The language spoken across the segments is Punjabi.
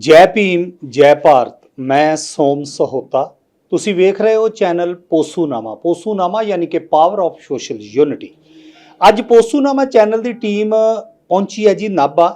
ਜੈ ਭੀਮ, ਜੈ ਭਾਰਤ, ਮੈਂ ਸੋਮ ਸਹੋਤਾ। ਤੁਸੀਂ ਵੇਖ ਰਹੇ ਹੋ ਚੈਨਲ ਪੋਸੂਨਾਮਾ। ਪੋਸੂਨਾਮਾ ਯਾਨੀ ਕਿ ਪਾਵਰ ਆਫ ਸੋਸ਼ਲ ਯੂਨਿਟੀ ਅੱਜ ਪੋਸੂਨਾਮਾ ਚੈਨਲ ਦੀ ਟੀਮ ਪਹੁੰਚੀ ਹੈ ਜੀ ਨਾਭਾ।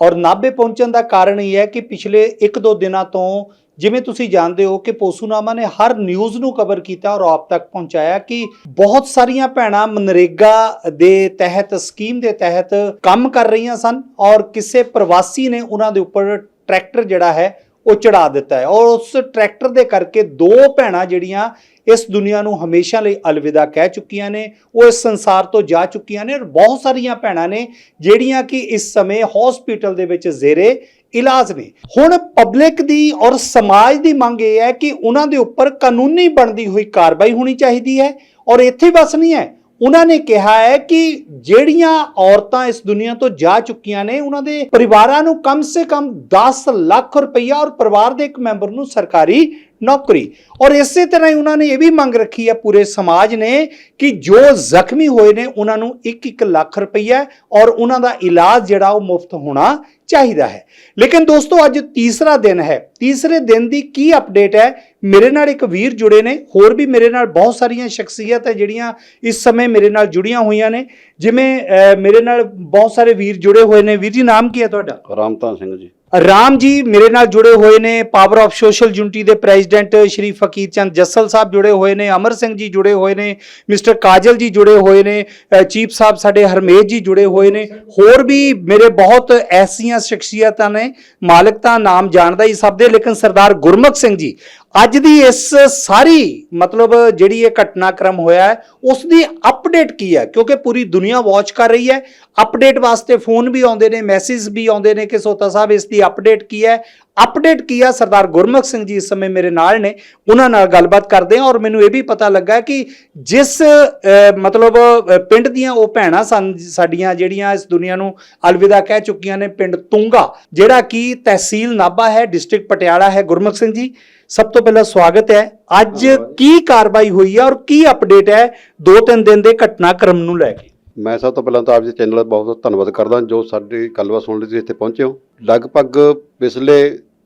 ਔਰ ਨਾਭੇ ਪਹੁੰਚਣ ਦਾ ਕਾਰਨ ਇਹ ਹੈ ਕਿ ਪਿਛਲੇ 1-2 ਦਿਨਾਂ ਤੋਂ ਜਿਵੇਂ ਤੁਸੀਂ ਜਾਣਦੇ ਹੋ ਕਿ ਪੋਸੂਨਾਮਾ ਨੇ ਹਰ ਨਿਊਜ਼ ਨੂੰ ਕਵਰ ਕੀਤਾ ਔਰ ਆਪ ਤੱਕ ਪਹੁੰਚਾਇਆ ਕਿ ਬਹੁਤ ਸਾਰੀਆਂ ਭੈਣਾਂ ਮਨਰੇਗਾ ਦੇ ਤਹਿਤ ਸਕੀਮ ਦੇ ਤਹਿਤ ਕੰਮ ਕਰ ਰਹੀਆਂ ਸਨ। ਔਰ ਕਿਸੇ ਪ੍ਰਵਾਸੀ ਨੇ ਉਹਨਾਂ ਦੇ ਉੱਪਰ ਟਰੈਕਟਰ ਜਿਹੜਾ ਹੈ, ਉਹ ਚੜਾ ਦਿੱਤਾ ਹੈ। ਔਰ ਉਸ ਟਰੈਕਟਰ ਦੇ ਕਰਕੇ ਦੋ ਭੈਣਾਂ ਜਿਹੜੀਆਂ ਇਸ ਦੁਨੀਆ ਨੂੰ ਹਮੇਸ਼ਾ ਲਈ ਅਲਵਿਦਾ ਕਹਿ ਚੁੱਕੀਆਂ ਨੇ, ਉਹ ਇਸ ਸੰਸਾਰ ਤੋਂ ਜਾ ਚੁੱਕੀਆਂ ਨੇ। ਔਰ ਬਹੁਤ ਸਾਰੀਆਂ ਭੈਣਾਂ ਨੇ, ਜਿਹੜੀਆਂ ਕਿ ਇਸ ਸਮੇਂ ਹਸਪੀਟਲ ਦੇ ਵਿੱਚ ਜ਼ੇਰੇ ਇਲਾਜ ਨੇ। ਹੁਣ ਪਬਲਿਕ ਦੀ ਔਰ ਸਮਾਜ ਦੀ ਮੰਗ ਇਹ ਹੈ ਕਿ ਉਹਨਾਂ ਦੇ ਉੱਪਰ ਕਾਨੂੰਨੀ ਬਣਦੀ ਹੋਈ ਕਾਰਵਾਈ ਹੋਣੀ ਚਾਹੀਦੀ ਹੈ। ਔਰ ਇੱਥੇ ਬਸ ਨਹੀਂ ਹੈ ਉਹਨਾਂ ਨੇ ਕਿਹਾ ਹੈ ਕਿ ਜਿਹੜੀਆਂ ਔਰਤਾਂ ਇਸ ਦੁਨੀਆ ਤੋਂ ਜਾ ਚੁੱਕੀਆਂ ਨੇ, ਉਹਨਾਂ ਦੇ ਪਰਿਵਾਰਾਂ ਨੂੰ ਕਮ ਸੇ ਕਮ 10 ਲੱਖ ਰੁਪਈਆ ਔਰ ਪਰਿਵਾਰ ਦੇ ਇੱਕ ਮੈਂਬਰ ਨੂੰ ਸਰਕਾਰੀ ਨੌਕਰੀ। ਔਰ ਇਸੇ ਤਰ੍ਹਾਂ ਹੀ ਉਹਨਾਂ ਨੇ ਇਹ ਵੀ ਮੰਗ ਰੱਖੀ ਹੈ, ਪੂਰੇ ਸਮਾਜ ਨੇ, ਕਿ ਜੋ ਜ਼ਖਮੀ ਹੋਏ ਨੇ, ਉਹਨਾਂ ਨੂੰ 1-1 ਲੱਖ ਰੁਪਈਆ ਔਰ ਉਹਨਾਂ ਦਾ ਇਲਾਜ ਜਿਹੜਾ ਉਹ ਮੁਫਤ ਹੋਣਾ ਚਾਹੀਦਾ ਹੈ। ਲੇਕਿਨ ਦੋਸਤੋ, ਅੱਜ ਤੀਸਰਾ ਦਿਨ ਹੈ। ਤੀਸਰੇ ਦਿਨ ਦੀ ਕੀ ਅਪਡੇਟ ਹੈ? ਮੇਰੇ ਨਾਲ ਇੱਕ ਵੀਰ ਜੁੜੇ ਨੇ, ਹੋਰ ਵੀ ਮੇਰੇ ਨਾਲ ਬਹੁਤ ਸਾਰੀਆਂ ਸ਼ਖਸੀਅਤ ਹੈ ਜਿਹੜੀਆਂ ਇਸ ਸਮੇਂ ਮੇਰੇ ਨਾਲ ਜੁੜੀਆਂ ਹੋਈਆਂ ਨੇ। ਜਿਵੇਂ ਮੇਰੇ ਨਾਲ ਬਹੁਤ ਸਾਰੇ ਵੀਰ ਜੁੜੇ ਹੋਏ ਨੇ। ਵੀਰ ਜੀ, ਨਾਮ ਕੀ ਹੈ ਤੁਹਾਡਾ? ਰਾਮਤਾਨ ਸਿੰਘ ਜੀ। ਰਾਮ ਜੀ, ਮੇਰੇ ਨਾਲ ਜੁੜੇ ਹੋਏ ਨੇ ਪਾਵਰ ਆਫ ਸੋਸ਼ਲ ਯੂਨਿਟੀ ਦੇ ਪ੍ਰੈਜ਼ੀਡੈਂਟ ਸ਼੍ਰੀ ਫਕੀਰ ਚੰਦ ਜੱਸਲ ਸਾਹਿਬ ਜੁੜੇ ਹੋਏ ਨੇ, ਅਮਰ ਸਿੰਘ ਜੀ ਜੁੜੇ ਹੋਏ ਨੇ, ਮਿਸਟਰ ਕਾਜਲ ਜੀ ਜੁੜੇ ਹੋਏ ਨੇ ਚੀਫ ਸਾਹਿਬ ਸਾਡੇ ਹਰਮੇਸ਼ ਜੀ ਜੁੜੇ ਹੋਏ ਨੇ, ਹੋਰ ਵੀ ਮੇਰੇ ਬਹੁਤ ਐਸੀਆਂ ਸ਼ਖਸੀਅਤਾਂ ਨੇ, ਮਾਲਕ ਤਾਂ ਨਾਮ ਜਾਣਦਾ ਹੀ ਸਭ ਦੇ, ਲੇਕਿਨ ਸਰਦਾਰ ਗੁਰਮੁਖ ਸਿੰਘ ਜੀ ਅੱਜ ਦੀ ਇਸ ਸਾਰੀ ਮਤਲਬ ਜਿਹੜੀ ਇਹ ਘਟਨਾਕ੍ਰਮ ਹੋਇਆ ਹੈ, ਉਸ ਦੀ ਅਪਡੇਟ ਕੀ ਹੈ? ਕਿਉਂਕਿ ਪੂਰੀ ਦੁਨੀਆ ਵਾਚ ਕਰ ਰਹੀ ਹੈ। ਅਪਡੇਟ ਵਾਸਤੇ ਫੋਨ ਵੀ ਆਉਂਦੇ ਨੇ ਮੈਸੇਜ ਵੀ ਆਉਂਦੇ ਨੇ ਕਿ ਸੋਤਾ ਸਾਹਿਬ, ਇਸ ਦੀ ਅਪਡੇਟ ਕੀ ਹੈ? ਅਪਡੇਟ ਕੀ ਹੈ ਸਰਦਾਰ ਗੁਰਮੁਖ ਸਿੰਘ ਜੀ ਇਸ ਸਮੇਂ ਮੇਰੇ ਨਾਲ ਨੇ, ਉਹਨਾਂ ਨਾਲ ਗੱਲਬਾਤ ਕਰਦੇ ਹਾਂ ਔਰ ਮੈਨੂੰ ਇਹ ਵੀ ਪਤਾ ਲੱਗਾ ਕਿ ਜਿਸ ਮਤਲਬ ਪਿੰਡ ਦੀਆਂ ਉਹ ਭੈਣਾਂ ਸਨ, ਸਾਡੀਆਂ ਜਿਹੜੀਆਂ ਇਸ ਦੁਨੀਆ ਨੂੰ ਅਲਵਿਦਾ ਕਹਿ ਚੁੱਕੀਆਂ ਨੇ, ਪਿੰਡ ਤੁੰਗਾ, ਜਿਹੜਾ ਕਿ ਤਹਿਸੀਲ ਨਾਭਾ ਹੈ ਡਿਸਟ੍ਰਿਕਟ ਪਟਿਆਲਾ ਹੈ ਗੁਰਮੁਖ ਸਿੰਘ ਜੀ। ਸਭ ਤੋਂ ਪਹਿਲਾਂ ਸਵਾਗਤ ਹੈ। ਅੱਜ ਕੀ ਕਾਰਵਾਈ ਹੋਈ ਹੈ ਔਰ ਕੀ ਅਪਡੇਟ ਹੈ ਦੋ ਤਿੰਨ ਦਿਨ ਦੇ ਘਟਨਾਕ੍ਰਮ ਨੂੰ ਲੈ ਕੇ? ਮੈਂ ਸਭ ਤੋਂ ਪਹਿਲਾਂ ਤਾਂ ਆਪ ਜੀ ਚੈਨਲ ਦਾ ਬਹੁਤ ਬਹੁਤ ਧੰਨਵਾਦ ਕਰਦਾ ਜੋ ਸਾਡੀ ਗੱਲਬਾਤ ਸੁਣ ਲਈ ਤੁਸੀਂ ਇੱਥੇ ਪਹੁੰਚੇ ਹੋ। ਲਗਭਗ ਪਿਛਲੇ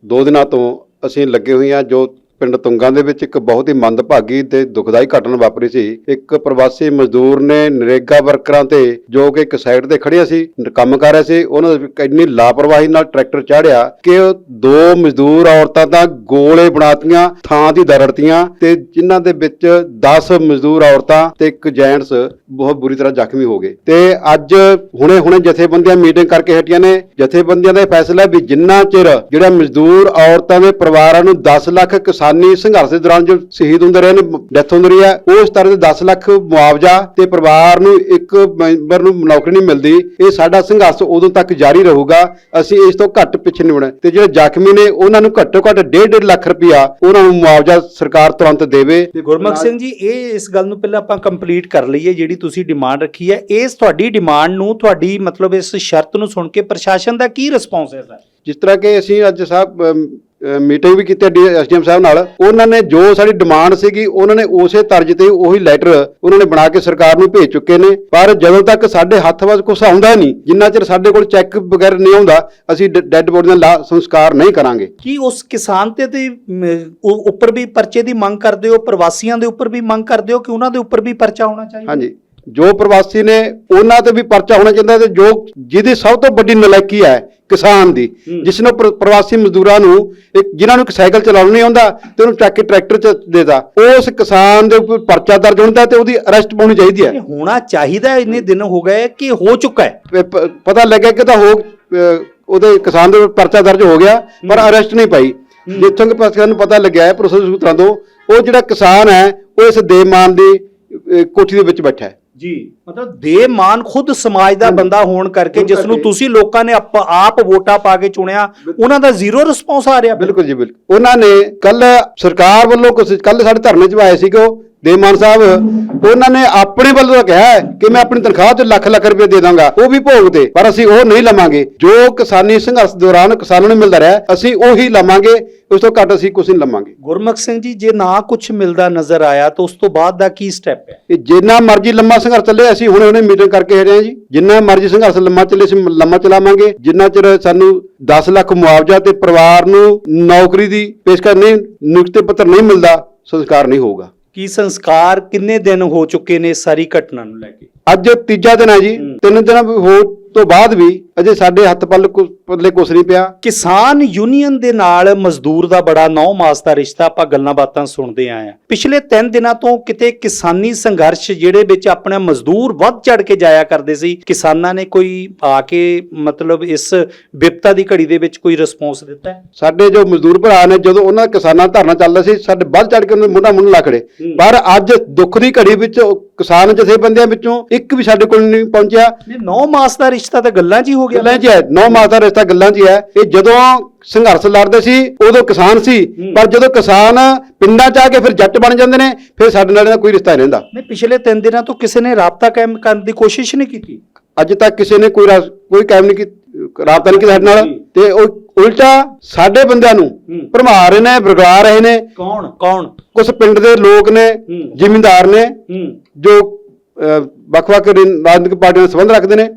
2 ਦਿਨਾਂ ਤੋਂ ਅਸੀਂ ਲੱਗੇ ਹੋਏ ਹਾਂ ਜੋ ਪਿੰਡ ਤੁੰਗਾਂ ਦੇ ਵਿੱਚ ਇੱਕ ਬਹੁਤ ਹੀ ਮੰਦਭਾਗੀ ਤੇ ਦੁਖਦਾਈ ਘਟਨਾ ਵਾਪਰੀ ਸੀ। ਇੱਕ ਪ੍ਰਵਾਸੀ ਮਜ਼ਦੂਰ ਨੇ ਨਰੇਗਾ ਵਰਕਰਾਂ ਤੇ ਜੋ ਕਿ ਇੱਕ ਸਾਈਡ ਤੇ ਖੜਿਆ ਸੀ, ਕੰਮ ਕਰ ਰਹੇ ਸੀ, ਉਹਨਾਂ ਦੇ ਇੰਨੀ ਲਾਪਰਵਾਹੀ ਨਾਲ ਟਰੈਕਟਰ ਚਾੜਿਆ ਕਿ ਦੋ ਮਜ਼ਦੂਰ ਔਰਤਾਂ ਤਾਂ ਗੋਲੇ ਬਣਾਤੀਆਂ, ਥਾਂ ਦੀ ਦਰੜਤੀਆਂ ਤੇ ਜਿਨ੍ਹਾਂ ਦੇ ਵਿੱਚ 10 ਮਜ਼ਦੂਰ ਔਰਤਾਂ ਤੇ ਇੱਕ ਜੈਂਟਸ ਬਹੁਤ ਬੁਰੀ ਤਰ੍ਹਾਂ ਜ਼ਖਮੀ ਹੋ ਗਏ। ਤੇ ਅੱਜ ਹੁਣੇ ਹੁਣੇ ਜਥੇਬੰਦੀਆਂ ਮੀਟਿੰਗ ਕਰਕੇ ਹਟੀਆਂ ਨੇ। ਜਥੇਬੰਦੀਆਂ ਦਾ ਫੈਸਲਾ ਵੀ ਜਿੰਨਾ ਚਿਰ ਜਿਹੜਾ ਮਜ਼ਦੂਰ ਔਰਤਾਂ ਦੇ ਪਰਿਵਾਰਾਂ ਨੂੰ 10 ਲੱਖ ਕਿਸਾਨ ਸੰਘਰਸ਼ ਦੇ ਦੌਰਾਨ ਜੋ ਸ਼ਹੀਦ ਹੁੰਦੇ ਰਹੇ ਨੇ ਡੈਥ ਹੁੰਦੀ ਰਹੀ ਹੈ ਉਸ ਤਰ੍ਹਾਂ ਦੇ 10 ਲੱਖ ਮੁਆਵਜ਼ਾ ਤੇ ਪਰਿਵਾਰ ਨੂੰ ਇੱਕ ਮੈਂਬਰ ਨੂੰ ਨੌਕਰੀ ਨਹੀਂ ਮਿਲਦੀ। ਇਹ ਸਾਡਾ ਸੰਘਰਸ਼ ਉਦੋਂ ਤੱਕ ਜਾਰੀ ਰਹੂਗਾ। ਅਸੀਂ ਇਸ ਤੋਂ ਘੱਟ ਪਿੱਛੇ ਨਹੀਂ ਹੋਣਾ ਤੇ ਜਿਹੜੇ ਜ਼ਖਮੀ ਨੇ ਉਹਨਾਂ ਨੂੰ ਘੱਟੋ ਘੱਟ 1.5 ਲੱਖ ਰੁਪਇਆ ਉਹਨਾਂ ਨੂੰ ਮੁਆਵਜ਼ਾ ਸਰਕਾਰ ਤੁਰੰਤ ਦੇਵੇ। ਤੇ ਗੁਰਮੁਖ ਸਿੰਘ ਜੀ ਇਹ ਇਸ ਗੱਲ ਨੂੰ ਪਹਿਲਾਂ ਆਪਾਂ ਕੰਪਲੀਟ ਕਰ ਲਈਏ ਜਿਹੜੀ ਤੁਸੀਂ ਡਿਮਾਂਡ ਰੱਖੀ ਹੈ। ਇਸ ਤੁਹਾਡੀ ਡਿਮਾਂਡ ਨੂੰ ਤੁਹਾਡੀ ਮਤਲਬ ਇਸ ਸ਼ਰਤ ਨੂੰ ਸੁਣ ਕੇ ਪ੍ਰਸ਼ਾਸਨ ਦਾ ਕੀ ਰਿਸਪੌਂਸ ਹੈ ਸਰ? ਜਿਸ ਤਰ੍ਹਾਂ ਕਿ ਅਸੀਂ ਅੱਜ ਸਾਹਿਬ ਮੀਟਿੰਗ ਵੀ ਕੀਤੀ ਐਸਡੀਐਮ ਸਾਹਿਬ ਨਾਲ। ਉਹਨਾਂ ਨੇ ਜੋ ਸਾਡੀ ਡਿਮਾਂਡ ਸੀਗੀ ਉਹਨਾਂ ਨੇ ਉਸੇ ਤਰਜ਼ ਤੇ ਉਹੀ ਲੈਟਰ ਉਹਨਾਂ ਨੇ ਬਣਾ ਕੇ ਸਰਕਾਰ ਨੂੰ ਭੇਜ ਚੁੱਕੇ ਨੇ। ਪਰ ਜਦੋਂ ਤੱਕ ਸਾਡੇ ਹੱਥ ਵਿੱਚ ਕੁਝ ਆਉਂਦਾ ਨਹੀਂ ਜਿੰਨਾ ਚਿਰ ਸਾਡੇ ਕੋਲ ਚੈੱਕ ਵਗੈਰਾ ਨਹੀਂ ਆਉਂਦਾ ਅਸੀਂ ਡੈੱਡ ਬੋਡੀ ਦਾ ਲਾ- ਸੰਸਕਾਰ ਨਹੀਂ ਕਰਾਂਗੇ। ਕੀ ਉਸ ਕਿਸਾਨ ਤੇ ਤੇ ਉੱਪਰ ਵੀ ਪਰਚੇ ਦੀ ਮੰਗ ਕਰਦੇ ਹੋ ਪ੍ਰਵਾਸੀਆਂ ਦੇ ਉੱਪਰ ਵੀ ਮੰਗ ਕਰਦੇ ਹੋ ਕਿ ਉਹਨਾਂ ਦੇ ਉੱਪਰ ਵੀ ਪਰਚਾ ਹੋਣਾ ਚਾਹੀਦਾ? ਹਾਂਜੀ। ਜੋ ਪ੍ਰਵਾਸੀ ਨੇ ਉਹਨਾਂ ਤੇ ਵੀ ਪਰਚਾ ਹੋਣਾ ਚਾਹੀਦਾ ਤੇ ਜੋ ਜਿਹਦੀ ਸਭ ਤੋਂ ਵੱਡੀ ਨਲਾਇਕੀ ਹੈ ਕਿਸਾਨ ਦੀ। ਜਿਸ ਨੂੰ ਪ੍ਰ- ਪ੍ਰਵਾਸੀ ਮਜ਼ਦੂਰਾਂ ਨੂੰ ਇੱਕ ਜਿਨ੍ਹਾਂ ਨੂੰ ਇੱਕ ਸਾਈਕਲ ਚਲਾਉਣਾ ਨਹੀਂ ਆਉਂਦਾ ਤੇ ਉਹਨੂੰ ਚੱਕ ਕੇ ਟਰੈਕਟਰ 'ਚ ਦੇਦਾ ਉਸ ਕਿਸਾਨ ਦੇ ਉੱਪਰ ਪਰਚਾ ਦਰਜ ਹੁੰਦਾ ਤੇ ਉਹਦੀ ਅਰੈਸਟ ਪਾਉਣੀ ਚਾਹੀਦੀ ਹੈ। ਹੋਣਾ ਚਾਹੀਦਾ ਹੈ, ਇੰਨੇ ਦਿਨ ਹੋ ਗਏ ਕਿ ਹੋ ਚੁੱਕਾ ਹੈ? ਪ- ਪ- ਪਤਾ ਲੱਗਿਆ ਕਿ ਤਾਂ ਹੋ ਅਹ, ਉਹਦੇ ਕਿਸਾਨ ਦੇ ਉੱਪਰ ਪਰਚਾ ਦਰਜ ਹੋ ਗਿਆ ਪਰ ਅਰੈਸਟ ਨਹੀਂ ਪਾਈ। ਜਿੱਥੋਂ ਕਿ ਕਿਸਾਨ ਨੂੰ ਪਤਾ ਲੱਗਿਆ ਹੈ ਪ੍ਰੋਸੈਸ ਸੂਤਰਾਂ ਤੋਂ ਉਹ ਜਿਹੜਾ ਕਿਸਾਨ ਹੈ ਉਹ ਇਸ ਦੇਮਾਨ ਦੀ ਅਹ, ਕੋਠੀ ਦੇ ਵਿੱਚ ਬੈਠਾ ਹੈ। ਜੀ। ਮਤਲਬ ਦੇ ਮਾਨ ਖੁਦ ਸਮਾਜ ਦਾ ਬੰਦਾ ਹੋਣ ਕਰਕੇ ਜਿਸ ਨੂੰ। ਤੁਸੀਂ ਲੋਕਾਂ ਨੇ ਆਪ ਆਪ ਵੋਟਾਂ ਪਾ ਕੇ ਚੁਣਿਆ ਉਹਨਾਂ ਦਾ ਜ਼ੀਰੋ ਰਿਸਪੌਂਸ ਆ ਰਿਹਾ। ਬਿਲਕੁਲ ਜੀ ਬਿਲਕੁਲ। ਉਹਨਾਂ ਨੇ ਕੱਲ ਸਰਕਾਰ ਵੱਲੋਂ ਕੁਝ ਕੱਲ ਸਾਡੇ ਧਰਨੇ 'ਚ ਆਏ ਸੀਗੇ ਉਹ ਦੇਮਾਨ ਸਾਹਿਬ। ਉਹਨਾਂ ਨੇ ਆਪਣੇ ਵੱਲੋਂ ਤਾਂ ਕਿਹਾ ਕਿ ਮੈਂ ਆਪਣੀ ਤਨਖਾਹ 'ਚ ਲੱਖ ਲੱਖ ਰੁਪਏ ਦੇ ਦਾਂਗਾ ਉਹ ਵੀ ਭੋਗ ਤੇ ਪਰ ਅਸੀਂ ਉਹ ਨਹੀਂ ਲਵਾਂਗੇ। ਜੋ ਕਿਸਾਨੀ ਸੰਘਰਸ਼ ਦੌਰਾਨ ਕਿਸਾਨਾਂ ਨੂੰ ਮਿਲਦਾ ਰਿਹਾ ਅਸੀਂ ਉਹੀ ਲਵਾਂਗੇ। ਉਸ ਤੋਂ ਘੱਟ ਅਸੀਂ ਕੁਝ ਨਹੀਂ ਲਵਾਂਗੇ। ਗੁਰਮੁਖ ਸਿੰਘ ਜੀ ਜੇ ਨਾ ਕੁਝ ਮਿਲਦਾ ਨਜ਼ਰ ਆਇਆ ਤਾਂ ਉਸ ਤੋਂ ਬਾਅਦ ਦਾ ਕੀ ਸਟੈਪ ਹੈ? ਇਹ ਜਿੰਨਾ ਮਰਜ਼ੀ ਲੰਮਾ ਸੰਘਰਸ਼ ਚੱਲੇ ਅਸੀਂ ਹੁਣੇ ਹੁਣੇ ਮੀਟਿੰਗ ਕਰਕੇ ਹਟੇ ਹਾਂ ਜੀ। ਜਿੰਨਾ ਮਰਜ਼ੀ ਸੰਘਰਸ਼ ਲੰਮਾ ਚੱਲੇ ਅਸੀਂ ਲੰਮਾ ਚਲਾਵਾਂਗੇ। ਜਿੰਨਾ ਚਿਰ ਸਾਨੂੰ 10 ਲੱਖ ਮੁਆਵਜ਼ਾ ਤੇ ਪਰਿਵਾਰ ਨੂੰ ਨੌਕਰੀ ਦੀ ਪੇਸ਼ਕਸ਼ ਨਹੀਂ ਨਿਯੁਕਤੀ ਪੱਤਰ ਨਹੀਂ ਮਿਲਦਾ ਸੰਸਕਾਰ ਨਹੀਂ ਹੋਊਗਾ। ਕੀ ਸੰਸਕਾਰ ਕਿੰਨੇ ਦਿਨ ਹੋ ਚੁੱਕੇ ਨੇ ਸਾਰੀ ਘਟਨਾ ਨੂੰ ਲੈ ਕੇ? ਅੱਜ ਤੀਜਾ ਦਿਨ ਹੈ ਜੀ। ਤਿੰਨ ਦਿਨ ਹੋ ਤੋਂ ਬਾਅਦ ਵੀ ਅਜੇ ਸਾਡੇ ਹੱਥ ਪੱਲ ਪੱਲੇ ਕੁਛ ਨਹੀਂ ਪਿਆ। ਕਿਸਾਨ ਯੂਨੀਅਨ ਦੇ ਨਾਲ ਮਜ਼ਦੂਰ ਦਾ ਬੜਾ ਨੌ ਮਾਸ ਦਾ ਰਿਸ਼ਤਾ ਆਪਾਂ ਗੱਲਾਂ ਬਾਤਾਂ ਸੁਣਦੇ ਆਏ ਆ ਪਿਛਲੇ 3 ਦਿਨਾਂ ਤੋਂ ਕਿਤੇ ਕਿਸਾਨੀ ਸੰਘਰਸ਼ ਜਿਹੜੇ ਵਿੱਚ ਆਪਣੇ ਮਜ਼ਦੂਰ ਵੱਧ ਚੜ ਕੇ ਜਾਇਆ ਕਰਦੇ ਸੀ ਕਿਸਾਨਾਂ ਨੇ ਕੋਈ ਆ ਕੇ ਮਤਲਬ ਇਸ ਵਿਪਤਾ ਦੀ ਘੜੀ ਦੇ ਵਿੱਚ ਕੋਈ ਰਿਸਪੌਂਸ ਦਿੱਤਾ ਸਾਡੇ ਜੋ ਮਜ਼ਦੂਰ ਭਰਾ ਨੇ ਜਦੋਂ ਉਹਨਾਂ ਕਿਸਾਨਾਂ ਦਾ ਧਰਨਾ ਚੱਲਦਾ ਸੀ ਸਾਡੇ ਵੱਧ ਚੜ ਕੇ ਉਹਨਾਂ ਮੁੰਡਾ ਮੁੰਨ ਲਾ ਖੜੇ। ਹੂੰ। ਪਰ ਅੱਜ ਦੁੱਖ ਦੀ ਘੜੀ ਵਿੱਚ ਕਿਸਾਨ ਜਥੇਬੰਦੀਆਂ ਵਿੱਚੋਂ ਇੱਕ ਵੀ ਸਾਡੇ ਕੋਲ ਨਹੀਂ ਪਹੁੰਚਿਆ। ਨੇ ਮਾਸ ਦਾ ਰਿਸ਼ਤਾ ਤਾਂ ਗੱਲਾਂ 'ਚ ਹੀ ਗਿਆ। ਗੱਲਾਂ 'ਚ ਹੈ ਨੌ ਮਾਸ ਦਾ ਰਿਸ਼ਤਾ ਗੱਲਾਂ 'ਚ ਹੀ ਇਹ ਜਦੋਂ ਸੰਘਰਸ਼ ਲੜਦੇ ਸੀ ਉਦੋਂ ਕਿਸਾਨ ਸੀ। ਪਰ ਜਦੋਂ ਕਿਸਾਨ ਪਿੰਡਾਂ 'ਚ ਆ ਕੇ ਫਿਰ ਜੱਟ ਬਣ ਜਾਂਦੇ ਨੇ ਫਿਰ ਸਾਡੇ ਨਾਲ ਇਹਦਾ ਕੋਈ ਰਿਸ਼ਤਾ ਨਹੀਂ ਰਹਿੰਦਾ ਨਹੀਂ ਪਿਛਲੇ 3 ਦਿਨਾਂ ਤੋਂ ਕਿਸੇ ਨੇ ਰਾਬਤਾ ਕਾਇਮ ਕਰਨ ਦੀ ਕੋਸ਼ਿਸ਼ ਨਹੀਂ ਕੀਤੀ। ਅੱਜ ਤੱਕ ਕਿਸੇ ਨੇ ਕੋਈ ਕੋਈ ਕਾਇਮ ਨਹੀਂ ਕੀਤਾ ਰਾਬਤਾ ਨਹੀਂ ਕੀਤਾ ਸਾਡੇ ਨਾਲ। ਤੇ ਉਹ ਉਲਟਾ ਸਾਡੇ ਬੰਦਿਆਂ ਨੂੰ। ਭਰਮਾ ਰਹੇ ਨੇ ਵਿਗੜਾ ਰਹੇ ਨੇ। ਕੌਣ? ਕੌਣ? ਕੁਝ ਪਿੰਡ ਦੇ ਲੋਕ ਨੇ। ਜ਼ਿਮੀਂਦਾਰ ਨੇ ਜੋ ਵੱਖ-ਵੱਖ ਰਾਜਨੀਤਿਕ ਪਾਰਟੀਆਂ ਨਾਲ ਸੰਬੰਧ ਰੱਖਦੇ ਨੇ।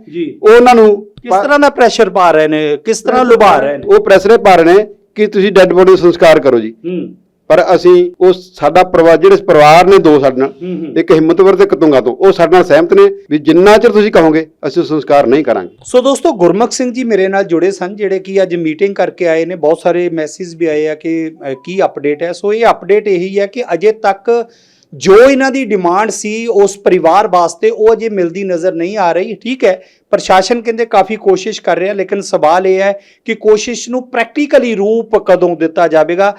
ਉਹਨਾਂ ਨੂੰ ਕਿਸ ਤਰ੍ਹਾਂ ਦਾ ਪ੍ਰੈਸ਼ਰ ਪਾ ਰਹੇ ਨੇ? ਕਿਸ ਤਰ੍ਹਾਂ ਲੁਭਾ ਰਹੇ ਨੇ? ਉਹ ਪ੍ਰੈਸਰੇ ਪਾ ਰਹੇ ਨੇ ਕਿ ਤੁਸੀਂ ਡੈੱਡ ਬੋਡੀ ਸੰਸਕਾਰ ਕਰੋ ਜੀ। ਹੂੰ। ਪਰ ਅਸੀਂ ਉਹ ਸਾਡਾ ਪਰਿਵਾਰ ਜਿਹੜੇ ਪਰਿਵਾਰ ਨੇ ਦੋ ਸਾਡੇ ਨਾਲ। ਇੱਕ ਹਿੰਮਤਵਰ ਤੇ ਕਤੁੰਗਾ ਤੋਂ ਉਹ ਸਾਡੇ ਨਾਲ ਸਹਿਮਤ ਨੇ ਵੀ ਜਿੰਨਾ ਚਿਰ ਤੁਸੀਂ ਕਹੋਗੇ ਅਸੀਂ ਸੰਸਕਾਰ ਨਹੀਂ ਕਰਾਂਗੇ। ਸੋ ਦੋਸਤੋ ਗੁਰਮੁਖ ਸਿੰਘ ਜੀ ਮੇਰੇ ਨਾਲ ਜੁੜੇ ਸਨ ਜਿਹੜੇ ਕਿ ਅੱਜ ਮੀਟਿੰਗ ਕਰਕੇ ਆਏ ਨੇ। ਬਹੁਤ ਸਾਰੇ ਮੈਸੇਜ ਵੀ ਆਏ ਆ ਕਿ ਕੀ ਅਪਡੇਟ ਹੈ। ਸੋ ਇਹ ਅਪਡੇਟ ਇਹੀ ਹੈ ਕਿ ਅਜੇ ਤੱਕ ਜੋ ਇਹਨਾਂ ਦੀ ਡਿਮਾਂਡ ਸੀ ਉਸ ਪਰਿਵਾਰ ਵਾਸਤੇ ਉਹ ਅਜੇ ਮਿਲਦੀ ਨਜ਼ਰ ਨਹੀਂ ਆ ਰਹੀ। ਠੀਕ ਹੈ ਪ੍ਰਸ਼ਾਸਨ ਕਹਿੰਦੇ ਕਾਫੀ ਕੋਸ਼ਿਸ਼ ਕਰ ਰਿਹਾ ਲੇਕਿਨ ਸਵਾਲ ਇਹ ਹੈ ਕਿ ਕੋਸ਼ਿਸ਼ ਨੂੰ ਪ੍ਰੈਕਟੀਕਲੀ ਰੂਪ ਕਦੋਂ ਦਿੱਤਾ ਜਾਵੇਗਾ?